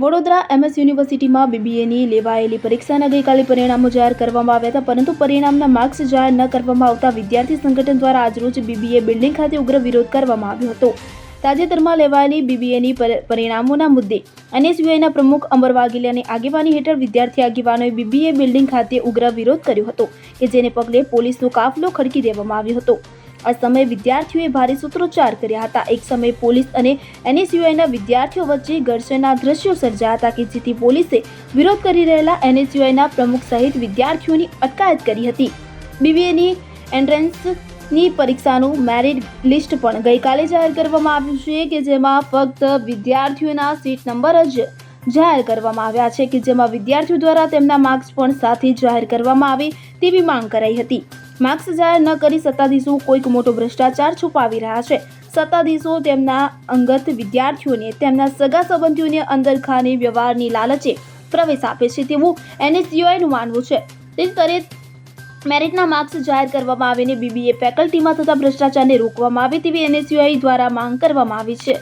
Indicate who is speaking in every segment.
Speaker 1: Vadodara MS યુનિવર્સિટીમાં બીબીએની લેવાયેલી પરીક્ષાના ગઈકાલે પરિણામો જાહેર કરવામાં આવ્યા હતા, પરંતુ પરિણામના માર્ક્સ જાહેર ન કરવામાં આવતા વિદ્યાર્થી સંગઠન દ્વારા આજરોજ બીબીએ બિલ્ડિંગ ખાતે ઉગ્ર વિરોધ કરવામાં આવ્યો હતો. તાજેતરમાં લેવાયેલી બીબીએની પરિણામોના મુદ્દે એનએસયુઆઈના પ્રમુખ અમર વાઘેલાની આગેવાની હેઠળ વિદ્યાર્થી આગેવાનોએ બીબીએ બિલ્ડિંગ ખાતે ઉગ્ર વિરોધ કર્યો હતો, કે જેને પગલે પોલીસનો કાફલો ખડકી દેવામાં આવ્યો હતો. આ સમયે વિદ્યાર્થીઓએ ભારે સૂત્રોચ્ચાર કર્યા હતા. એક સમયે પોલીસ અને એનએસયુઆઈના વિદ્યાર્થીઓ વચ્ચે ઘર્ષણના દ્રશ્યો સર્જાયા હતા કે જેથી પોલીસે વિરોધ કરી રહેલા એનએસયુઆઈના પ્રમુખ સહિત વિદ્યાર્થીઓની અટકાયત કરી હતી. બીબીએની એન્ટ્રન્સની પરીક્ષાનું મેરિટ લિસ્ટ પણ ગઈકાલે જાહેર કરવામાં આવ્યું છે કે જેમાં ફક્ત વિદ્યાર્થીઓના સીટ નંબર જ જાહેર કરવામાં આવ્યા છે કે જેમાં વિદ્યાર્થીઓ દ્વારા તેમના માર્ક્સ પણ સાથે જાહેર કરવામાં આવે તેવી માંગ કરાઈ હતી. માર્ક્સ જાહેર ન કરી સત્તાધીશો કોઈક મોટો ભ્રષ્ટાચાર છુપાવી રહ્યા છે. સત્તાધીશો તેમના અંગત વિદ્યાર્થીઓને, તેમના સગા સંબંધીઓને અંદર ખાને વ્યવહારની લાલચે પ્રવેશ આપે છે તેવું એનએસયુઆઈનું માનવું છે. તે કરે મેરિટના માર્ક્સ જાહેર કરવામાં આવીને બીબીએ ફેકલ્ટીમાં થતા ભ્રષ્ટાચારને રોકવામાં આવે તેવી એનએસયુઆઈ દ્વારા માંગ કરવામાં આવી છે.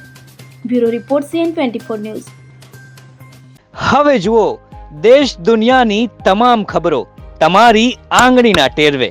Speaker 1: Bureau report C N twenty four news.
Speaker 2: હવે જુઓ, દેશ દુનિયાની તમામ ખબરો, તમારી આંગળીના ટેરવે.